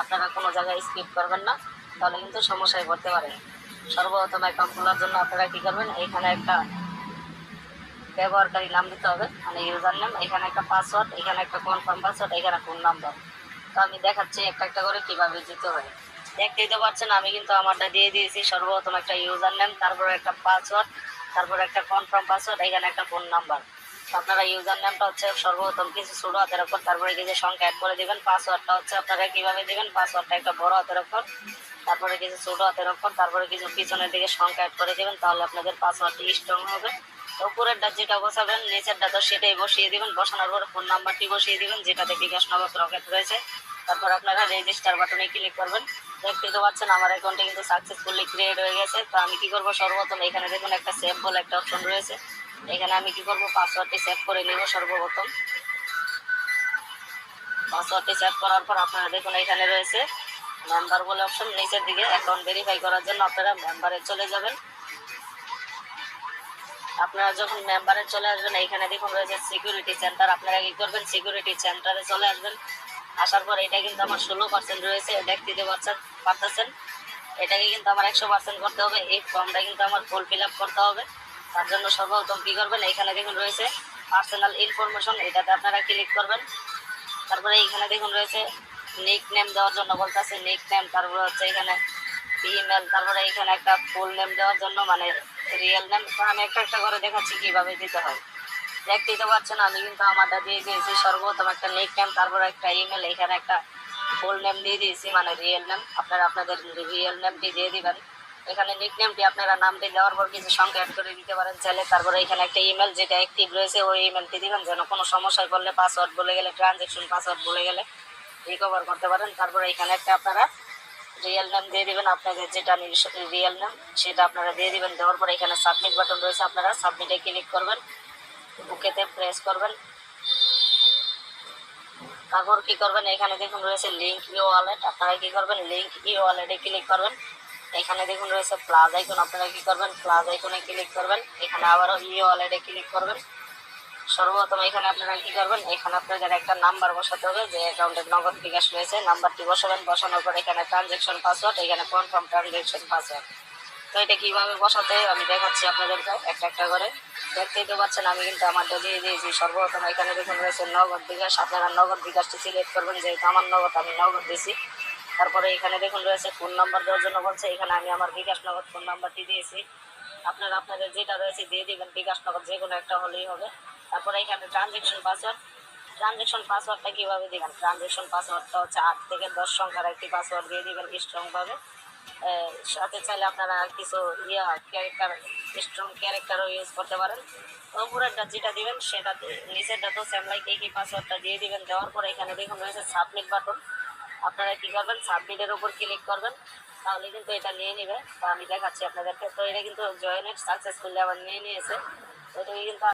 আপনারা কোনো জায়গায় স্কিপ করবেন না, তাহলে কিন্তু সমস্যায় পড়তে পারেন সর্বপ্রথম অ্যাকাউন্ট খোলার জন্য আপনারা কী করবেন, এখানে একটা ব্যবহারকারী নাম দিতে হবে মানে ইউজার নেম এখানে একটা পাসওয়ার্ড এখানে একটা কনফার্ম পাসওয়ার্ড এখানে ফোন নাম্বার তো আমি দেখাচ্ছি একটা একটা করে কীভাবে দিতে হয়। দেখতেই তো পাচ্ছেন, আমি কিন্তু আমারটা দিয়ে দিয়েছি, সর্বপ্রথম একটা ইউজার নেম তারপরে একটা পাসওয়ার্ড তারপরে একটা কনফার্ম পাসওয়ার্ড এখানে একটা ফোন নাম্বার আপনারা ইউজার নেমটা হচ্ছে সর্বপ্রথম কিছু ছোটো হাতের অক্ষর তারপরে কিছু সংখ্যা অ্যাড করে দিবেন পাসওয়ার্ডটা হচ্ছে আপনারা কীভাবে দিবেন? পাসওয়ার্ডটা একটা বড় হাতের অক্ষর তারপরে কিছু ছোটো হাতের অক্ষর তারপরে কিছু পিছনের দিকে সংখ্যা অ্যাড করে দিবেন, তাহলে আপনাদের পাসওয়ার্ডটি স্ট্রং হবে। উপরেরটা যেটা বসাবেন, নিচেরটা তো সেটাই বসিয়ে দিবেন, বসানোর পর ফোন নাম্বারটি বসিয়ে দিবেন যেটাতে বিকাশ নগদ রকেট রয়েছে। তারপর আপনারা রেজিস্টার বাটনে ক্লিক করবেন। দেখতে তো পাচ্ছেন, আমার অ্যাকাউন্টে কিন্তু সাকসেসফুলি ক্রিয়েট হয়ে গেছে। তো আমি কি করব? সর্বপ্রথম এখানে দেখুন একটা সেভ বলে একটা অপশন রয়েছে। এখানে আমি কি করব? পাসওয়ার্ডটি সেভ করে নিব সর্বপ্রথম। পাসওয়ার্ডটি সেভ করার পর আপনারা দেখুন, এখানে রয়েছে মেম্বার বলে অপশন নিচের দিকে অ্যাকাউন্ট ভেরিফাই করার জন্য আপনারা মেম্বারে চলে যাবেন। আপনারা যখন মেম্বারে চলে আসবেন, এখানে দেখুন রয়েছে সিকিউরিটি সেন্টার আপনারা কি করবেন? সিকিউরিটি সেন্টারে চলে আসবেন। আসার পর এটা কিন্তু আমার ষোলো পার্সেন্ট রয়েছে দেখতে দিতে পারতেছেন। এটাকে কিন্তু আমার একশো পার্সেন্ট করতে হবে। এই ফর্মটা কিন্তু আমার ফুল ফিল আপ করতে হবে। তার জন্য সর্বপ্রথম কী করবেন? এখানে দেখুন রয়েছে পার্সোনাল ইনফরমেশন এটাতে আপনারা ক্লিক করবেন। তারপরে এখানে দেখুন রয়েছে নিক নেম দেওয়ার জন্য বলতেছে নিক নেম তারপরে হচ্ছে এখানে ইমেল তারপরে এখানে একটা ফুল নেম দেওয়ার জন্য মানে রিয়েল নেম তো আমি একটা একটা করে দেখাচ্ছি কীভাবে দিতে হয়। দেখতেই তো পাচ্ছেন আমি কিন্তু আমারটা দিয়ে দিয়েছি, সর্বপ্রথম একটা নিক নেম তারপরে একটা ইমেল এখানে একটা ফুল নেম দিয়ে দিয়েছি মানে রিয়েল নেম আপনারা আপনাদের রিয়েল নেমটি দিয়ে দিবেন। এখানে নিক নেমটি আপনারা নামটি দেওয়ার পর কিছু সংখ্যা অ্যাড করে দিতে পারেন চাইলে। তারপরে এখানে একটা ইমেল যেটা অ্যাক্টিভ রয়েছে, ওই ইমেলটি দিবেন যেন কোনো সমস্যায় পড়লে পাসওয়ার্ড বলে গেলে ট্রানজেকশন পাসওয়ার্ড বলে গেলে রিকভার করতে পারেন। তারপরে এখানে একটা আপনারা রিয়েল নেম দিয়ে দিবেন, আপনাদের যেটা রিয়েল নেম সেটা আপনারা দিয়ে দিবেন। দেওয়ার পরে এখানে সাবমিট বাটন রয়েছে, আপনারা সাবমিটে ক্লিক করবেন বুকেতে প্রেস করবেন। তারপর কি করবেন? এখানে দেখুন রয়েছে লিঙ্ক ই ওয়ালেট আপনারা কি করবেন? লিঙ্ক ই ওয়ালেটে ক্লিক করবেন। এখানে দেখুন রয়েছে প্লাস আইকন আপনারা কি করবেন? প্লাস আইকনে ক্লিক করবেন। এখানে আবারও ই ওয়ালেটে ক্লিক করবেন। সর্বপ্রথম এখানে আপনারা কি করবেন? এখানে আপনাদের একটা নাম্বার বসাতে হবে, যে অ্যাকাউন্টের নগদ বিকাশ রয়েছে নাম্বারটি বসাবেন, বসানোর পর এখানে ট্রানজেকশন পাসওয়ার্ড এখানে কনফার্ম ট্রানজেকশন পাসওয়ার্ড তো এটা কীভাবে বসাতে আমি দেখাচ্ছি আপনাদেরকে একটা একটা করে। দেখতেই তো পাচ্ছেন, আমি কিন্তু আমারটা দিয়ে দিয়েছি। সর্বপ্রথম এখানে দেখুন রয়েছে নগদ বিকাশ। আপনারা নগদ বিকাশটি সিলেক্ট করবেন, যেহেতু আমার নগদ, আমি নগদ দিয়েছি তারপরে এখানে দেখুন রয়েছে ফোন নাম্বার দেওয়ার জন্য বলছে, এখানে আমি আমার বিকাশ নগদ ফোন নাম্বারটি দিয়েছি। আপনারা আপনাদের যেটা রয়েছে দিয়ে দিবেন, বিকাশ নগদ যে কোনো একটা হলেই হবে। তারপরে এখানে ট্রানজেকশন পাসওয়ার্ড ট্রানজেকশন পাসওয়ার্ডটা কীভাবে দিবেন? ট্রানজেকশন পাসওয়ার্ডটা হচ্ছে আট থেকে দশ সংখ্যার একটি পাসওয়ার্ড দিয়ে দিবেন স্ট্রংভাবে সাথে চাইলে আপনারা কিছু ইয়া ক্যারেক্টার স্ট্রং ক্যারেক্টারও ইউজ করতে পারেন। উপরেরটা যেটা দিবেন সেটা নিচেরটা তো সেম লাইক এই পাসওয়ার্ডটা দিয়ে দিবেন। দেওয়ার পরে এখানে দেখুন রয়েছে সাবমিট বাটন আপনারা কি করবেন? সাবমিটের উপর ক্লিক করবেন। তাহলে কিন্তু এটা নিয়ে নেবে। তো আমি দেখাচ্ছি আপনাদেরকে। তো এটা কিন্তু জয়েন সাকসেসফুলি আবার নিয়ে নিয়েছে। এটা কিন্তু